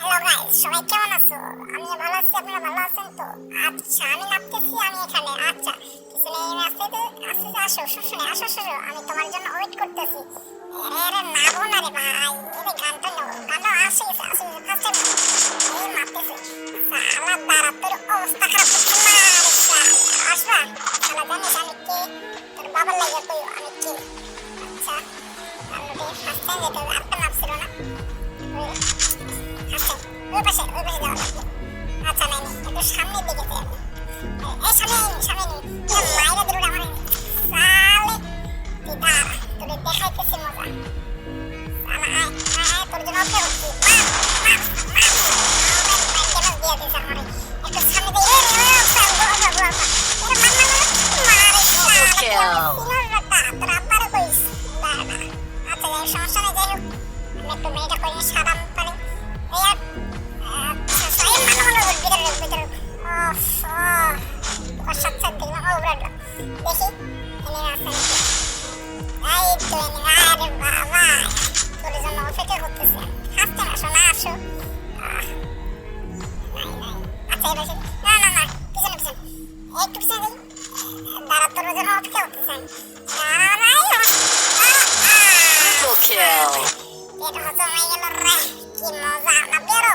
Hello guys সবাই কেমন আছো? আমি ভালো আছি, আপনারা ভালো আছেন তো? আচ্ছা আমি নামতেছি আমি এখানে। আচ্ছা পিছনে এমে আসতে তো আসতে তো আসো শুনে, আসো শুনো আমি তোমার জন্য ওয়েট করতেছি। আরে আরে নাবো না রে ভাই এরে গানটা নেব গানটা আসে আসে ফার্স্ট টাইম এই মারতেছে সালা দাঁড়া, তোর অবস্থা খারাপ করছে না রে আসবা শালা, জানিস আমি কে? তোর বাবার লাগে, কই, আমি কে? আচ্ছা আমি ফার্স্ট টাইম যেতে ওই পাশে ওই পাশে যাওয়া আচ্ছা নাই নাই একটু সামনের দিকে যাই আমি এই সামনে সামনে আইনি মাইরা দূরে আমার সালে তুই দাঁড়া তোরে দেখাইতেছি মজা সালা আয় আয় তোর জন্য অপেক্ষা করছি মার মার মার ড্যামেজ দিয়ে দিস আমারে একটু সামনে দেখি, আছে নাকি? এই তো enemy, আরে বাবা, তোর জন্য অপেক্ষা করতেছি আমি। হাসতে না, শোনা, আসো। আচ্ছা, এবার না, না, না, পিছনে, পিছনে। একটু পিছনে যাই। দাঁড়া, তোর জন্য অপেক্ষা করতেছি. পেট হজম হয়ে গেল রে কি মজা না বেরো